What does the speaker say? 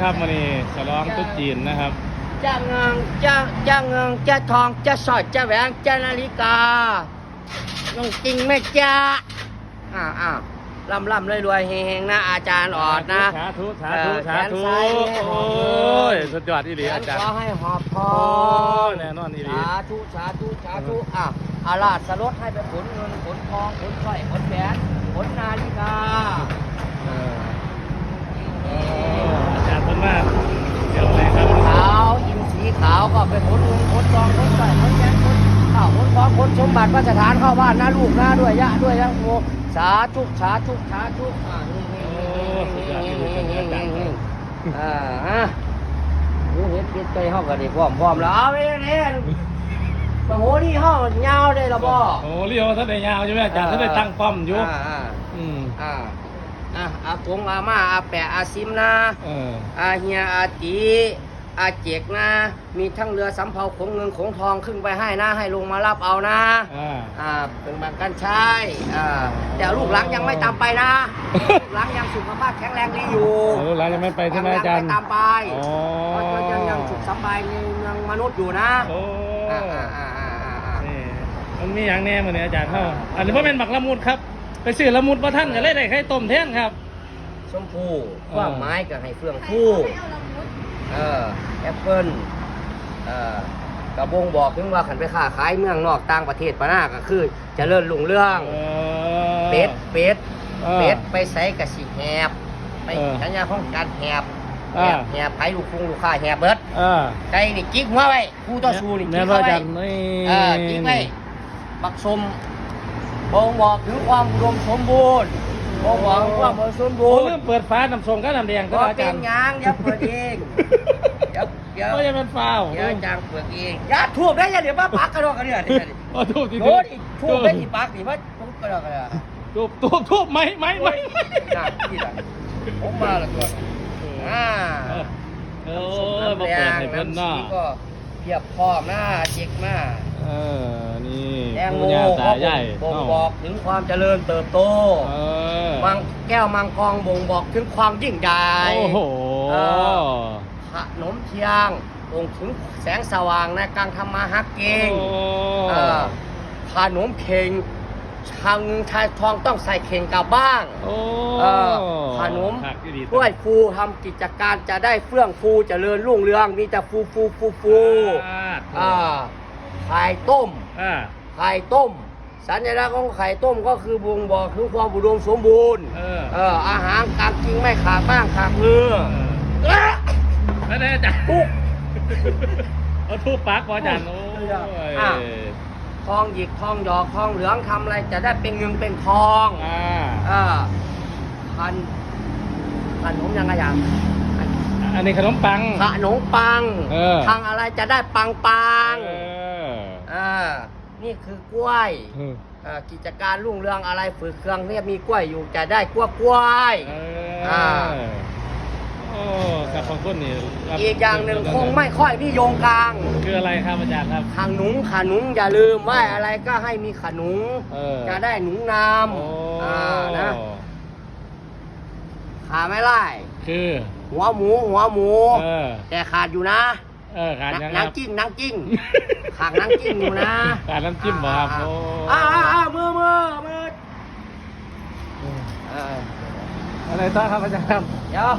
นะครับวันนี้ฉลองตุ๊จีนนะครับจะเงินจะจะเงินจะทองจะสอดจะแหวนจะนาฬิกาต้องจริงไหมจ๊ะอ้าวอ้าวร่ำร่ำรวยรวยๆเฮงๆนะอาจารย์ออดนะสาธุสาธุเออสาธุแขนซ้ายให้หโอ้อบเลยยสุดยอดอีหลีอาจารย์ขอให้หอบทโอ้องยแน่นอนอีหลีสาธุสาธุสาธุอะอาลาดสลดให้ไปขนเงินขนทองขนสร้อยขนแหวนขนนาฬิกา นเงินขนทองขนสร้อยขนแหวนขนข้าวขนของขนสมบัติพระสถานเข้าบ้านนะลูกนะด้วยยะด้วยยะโมสาธุสาธุสาธุอะนี่นี่นี่นี่นี่นี่นี่อ่าฮะหูเห็ดเห็ดใจห้องกันดิพร้อมพร้อมแล้วเอาไปเนี่ยมาโหนี่ห้องยาวได้ละบ่โอ้เรียวท่านได้ยาวใช่ไหมอาจารย์ท่านได้ตั้งป้อมอยู่อ่าอ่าอืมอ่าอะอากงอาม่าอาแปะอาซิมนะเอออาเฮียอาตี อาเจกนะ มีทั้งเรือสำเภาขงเงินขงทองขึ้นไปให้นะ ให้ลงมารับเอานะอ่า อ่าเป็นบางการใช้อ่าแต่ลูกหลังยังไม่ตามไปนะลูกหลังยังสุขภาพแข็งแรงดีอยู่โอ้หลานยังไม่ไปใช่ไหมอาจารย์งไม่ตามไปอ๋อเพราะยังยังสุขสำบายในเมืองมนุษย์อยู่นะโอ้อ่าอ่าอ่าอ่าอ่าอ่านี่มันมีอย่างแน่มือนี้อาจารย์เขาอันนี้ว่าเป็นหมักละมุดครับ ไปซื้อละมุดมาท่านก็เลยได้ไข่ต้มแท่นครับ ชมพูความไม้ก็ให้เฟื่องฟู เออแอปเปิ้ลเออกระบงบอกถึงว่าขันไปค้าขายเมืองนอกต่างประเทศปะนาก็คือเจะเลิ่นลุงเรื่องเออเป็ด เป็ดเออเป็ดไปใส่กระสีแหบไปเออสัญญาของการแหบแหอ่าบแหบไผลูกคุงลูกค้าแหบเบิดเออไก่นี่กิ๊กหัวไว้ผู้ต่อสู้นี่แม่กิ๊กนว่าเอาอาไว้จารย์นี่เออกิ๊กไว้บักสมบ่งบอกถึงความอุดมสมบูรณ์ บ่งบอกถึงความอุดมสมโอ้บูรณ์เริ่มเปิดฟ้าน้ำส้มก็น้ำแดงก็ก็อาเป็จารนย์หยางอย่าเปิดเองเดี๋ยวเดี๋ยวก็ยังเป็นฟ้าวเดี๋ยวจางเปิดเองอย่าทูบได้ออย่าเดี๋ยวมาปักกระดอกกระเดือดเดี๋ยวโอ้ทูบที่โยนอีกทูบได้ที่ปักนี่ว่าทูบกระดอกกระเดือดทูบทูบทูบไหมไหมไหมน่าที่ละผมมาและตัวอ่าเออมาเปิดให้เพิ่นเนาะำสีก็เพียบพร้อมหน้าเจ็กหน้าเออนี่แตงโมปู่ย่าตาก็ใหญ่บ่งบอกถึงความเจริญเติบโต เออ มังแก้วมังกรบ่งบอกถึงความยิ่งใหญ่โอ้โหเออขนมเทียงบ่งถึงแสงสว่างในการทำมาหากินโอ้เออขนมเข่งชาวเงินชายทองต้องใส่เข่งกลับบ้างโอ้เออขนมหักดีๆกล้วยฟูทำกิจการจะได้เฟื่องฟูเจริญรุ่งเรือง มีแต่ฟูฟูฟูฟูอ่าอ่าไข่ต้มอ่าไข่ต้ม สัญลักษณ์ของไข่ต้มก็คือบ่งบอกถึงความอุดมสมบูรณ์เออ เอออาหารการกินไม่ขาดบ้างขาดมือเออเอ๊ะแล้วได้อาจารย์ปุ๊บเอาทูบปักบ่อาจารย์โอ้ยอะ ทองหยิกทองหยอกทองเหลืองทำอะไรจะได้เป็นเงินเป็นทองอ่าเออพันขนมยังไงอย่างอันนี้ขนมปัง ขนมปังเออ ทางอะไรจะได้ปังปังเอออ่า นี่คือกล้วยเออเอ่อกิจการรุ่งเรืองอะไรฝืดเครื่องเนี่ยมีกล้วยอยู่จะได้กล้วยกล้วย เออ่าอโอ้กับของคนนี่รับอีกอย่างหนึ่งคงไม่ค่อยนิยมกลางคืออะไรครับอาจารย์ครับ ขนุนขนุนอย่าลืมไหวอะไรก็ให้มีขนุนเออจะได้หนุนนโอ้ำอ่านะขาไม่ไล่คือหัวหมูหัวหมู เออแต่ขาดอยู่นะ เออขาดยังนัคงรับจิ้งนังจิ้งขางนังจิ้งอยู่นะขาดน้ำจิ้มเหรอครับโอ้อ่าอ่าอ่ามือมือมือเอออะไรต่อครับอาจารย์ครับเดี๋ยว